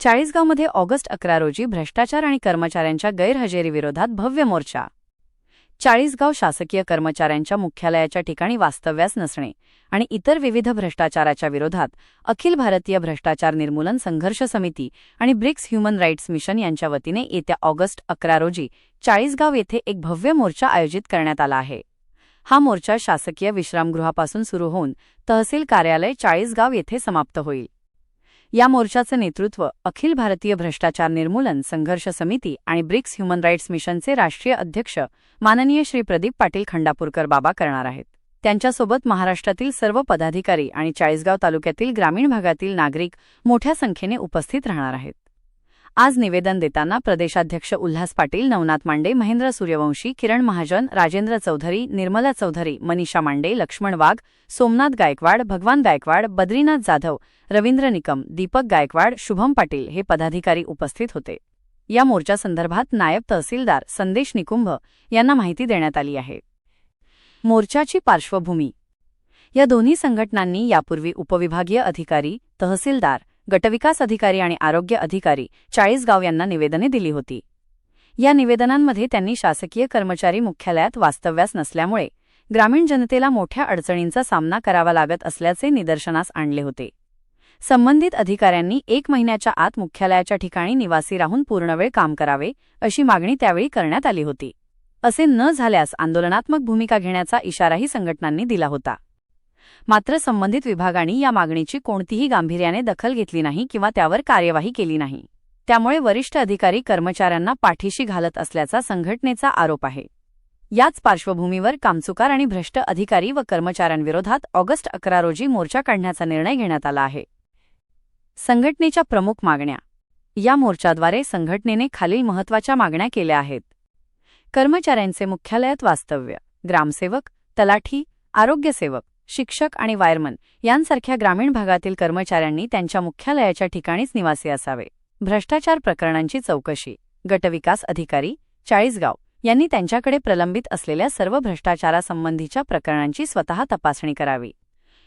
चाळीसगावमध्ये August अकरा रोजी भ्रष्टाचार आणि कर्मचाऱ्यांच्या गैरहजेरीविरोधात भव्य मोर्चा. चाळीसगाव शासकीय कर्मचाऱ्यांच्या मुख्यालयाच्या ठिकाणी वास्तव्यास नसणे आणि इतर विविध भ्रष्टाचाराच्या विरोधात अखिल भारतीय भ्रष्टाचार निर्मूलन संघर्ष समिती आणि ब्रिक्स ह्युमन राईट्स मिशन यांच्या वतीने येत्या ऑगस्ट अकरा रोजी चाळीसगाव येथे एक भव्य मोर्चा आयोजित करण्यात आला आहे. हा मोर्चा शासकीय विश्रामगृहापासून सुरू होऊन तहसील कार्यालय चाळीसगाव येथे समाप्त होईल. या मोर्चाचं नेतृत्व अखिल भारतीय भ्रष्टाचार निर्मूलन संघर्ष समिती आणि ब्रिक्स ह्युमन राईट्स मिशनचे राष्ट्रीय अध्यक्ष माननीय श्री प्रदीप पाटील खंडापूरकर बाबा करणार आहेत. त्यांच्यासोबत महाराष्ट्रातील सर्व पदाधिकारी आणि चाळीसगाव तालुक्यातील ग्रामीण भागातील नागरिक मोठ्या संख्येने उपस्थित राहणार आहेत. आज निवेदन देताना प्रदेशाध्यक्ष उल्हास पाटील नवनाथ मांडे महेंद्र सूर्यवंशी किरण महाजन राजेंद्र चौधरी निर्मला चौधरी मनीषा मांडे लक्ष्मण वाघ सोमनाथ गायकवाड भगवान गायकवाड बद्रीनाथ जाधव रवींद्र निकम दीपक गायकवाड शुभम पाटील हे पदाधिकारी उपस्थित होते. या मोर्चासंदर्भात नायब तहसीलदार संदेश निकुंभ यांना माहिती देण्यात आली आहे. मोर्चाची पार्श्वभूमी. या दोन्ही संघटनांनी यापूर्वी उपविभागीय अधिकारी तहसीलदार गटविकास अधिकारी आणि आरोग्य अधिकारी चाळीसगाव यांना निवेदने दिली होती. या निवेदनांमध्ये त्यांनी शासकीय कर्मचारी मुख्यालयात वास्तव्यास नसल्यामुळे ग्रामीण जनतेला मोठ्या अडचणींचा सामना करावा लागत असल्याचे निदर्शनास आणले होते. संबंधित अधिकाऱ्यांनी एक महिन्याच्या आत मुख्यालयाच्या ठिकाणी निवासी राहून पूर्णवेळ काम करावे अशी मागणी त्यावेळी करण्यात आली होती. असे न झाल्यास आंदोलनात्मक भूमिका घेण्याचा इशाराही संघटनांनी दिला होता. मात्र संबंधित विभागांनी या मागणीची कोणतीही गांभीर्याने दखल घेतली नाही किंवा त्यावर कार्यवाही केली नाही. त्यामुळे वरिष्ठ अधिकारी कर्मचाऱ्यांना पाठीशी घालत असल्याचा संघटनेचा आरोप आहे. याच पार्श्वभूमीवर कामचुकार आणि भ्रष्ट अधिकारी व कर्मचाऱ्यांविरोधात ऑगस्ट अकरा रोजी मोर्चा काढण्याचा निर्णय घेण्यात आला आहे. संघटनेच्या प्रमुख मागण्या. या मोर्चाद्वारे संघटनेने खालील महत्त्वाच्या मागण्या केल्या आहेत. कर्मचाऱ्यांचे मुख्यालयात वास्तव्य. ग्रामसेवक तलाठी आरोग्यसेवक. शिक्षक आणि वायरमन यांसारख्या ग्रामीण भागातील कर्मचाऱ्यांनी त्यांच्या मुख्यालयाच्या ठिकाणीच निवासी असावे. भ्रष्टाचार प्रकरणांची चौकशी. गटविकास अधिकारी चाळीसगाव यांनी त्यांच्याकडे प्रलंबित असलेल्या सर्व भ्रष्टाचारासंबंधीच्या प्रकरणांची स्वतः तपासणी करावी.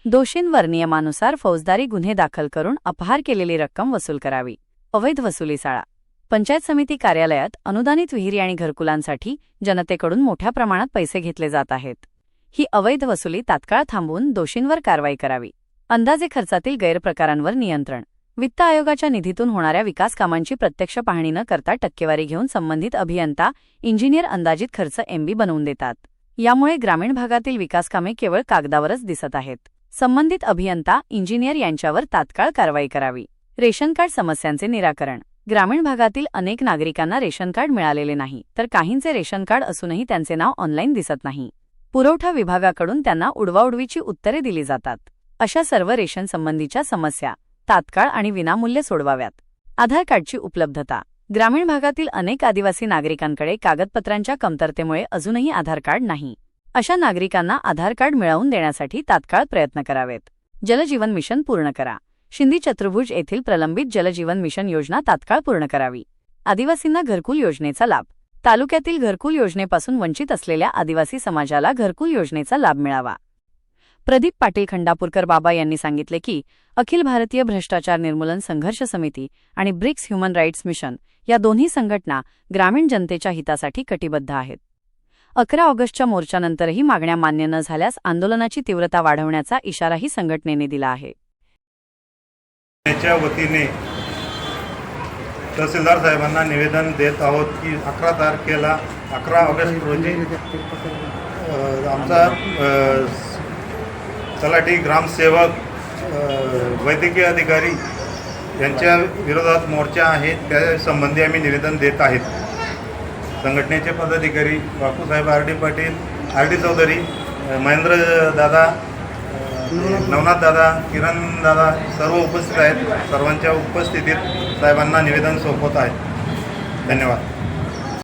दोषींवर नियमानुसार फौजदारी गुन्हे दाखल करून अपहार केलेली रक्कम वसूल करावी. अवैध वसुली साळा पंचायत समिती कार्यालयात अनुदानित विहिरी आणि घरकुलांसाठी जनतेकडून मोठ्या प्रमाणात पैसे घेतले जात आहेत. ही अवैध वसुली तात्काळ थांबवून दोषींवर कारवाई करावी. अंदाजे खर्चातील गैरप्रकारांवर नियंत्रण. वित्त आयोगाच्या निधीतून होणाऱ्या विकास कामांची प्रत्यक्ष पाहणी न करता टक्केवारी घेऊन संबंधित अभियंता इंजिनियर अंदाजित खर्च एमबी बनवून देतात. यामुळे ग्रामीण भागातील विकासकामे केवळ कागदावरच दिसत आहेत. संबंधित अभियंता इंजिनियर यांच्यावर तात्काळ कारवाई करावी. रेशन कार्ड समस्यांचे निराकरण. ग्रामीण भागातील अनेक नागरिकांना रेशन कार्ड मिळालेले नाही तर काहींचे रेशन कार्ड असूनही त्यांचे नाव ऑनलाईन दिसत नाही. पुरवठा विभागाकडून त्यांना उडवाउडवीची उत्तरे दिली जातात. अशा सर्व रेशन संबंधीच्या समस्या तात्काळ आणि विनामूल्य सोडवाव्यात. आधार कार्डची उपलब्धता. ग्रामीण भागातील अनेक आदिवासी नागरिकांकडे कागदपत्रांच्या कमतरतेमुळे अजूनही आधार कार्ड नाही. अशा नागरिकांना आधार कार्ड मिळवून देण्यासाठी तात्काळ प्रयत्न करावेत. जलजीवन मिशन पूर्ण करा. शिंदी चतुर्भुज येथील प्रलंबित जलजीवन मिशन योजना तात्काळ पूर्ण करावी. आदिवासींना घरकुल योजनेचा लाभ. तालुक्यातील घरकुल योजनेपासून वंचित असलेल्या आदिवासी समाजाला घरकुल योजनेचा लाभ मिळावा. प्रदीप पाटील खंडापूरकर बाबा यांनी सांगितले की अखिल भारतीय भ्रष्टाचार निर्मूलन संघर्ष समिती आणि ब्रिक्स ह्युमन राईट्स मिशन या दोन्ही संघटना ग्रामीण जनतेच्या हितासाठी कटिबद्ध आहेत. अकरा ऑगस्टच्या मोर्चानंतरही मागण्या मान्य न झाल्यास आंदोलनाची तीव्रता वाढवण्याचा इशाराही संघटनेने दिला आहे. त्याच्या वतीने तहसीलदार साहेबांना निवेदन देत आहोत की अकरा तारखेला अकरा ऑगस्ट रोजी आमचा तलाठी ग्रामसेवक वैद्यकीय अधिकारी यांच्या विरोधात मोर्चा आहे त्यासंबंधी आम्ही निवेदन देत आहेत. संघटनेचे पदाधिकारी Bapusaheb R D Patil R D Chaudhari Mahendra Dada Navnath Dada किरण दादा सर्व उपस्थित आहेत. सर्वांच्या उपस्थितीत साहेबांना निवेदन सोपवत आहे. धन्यवाद.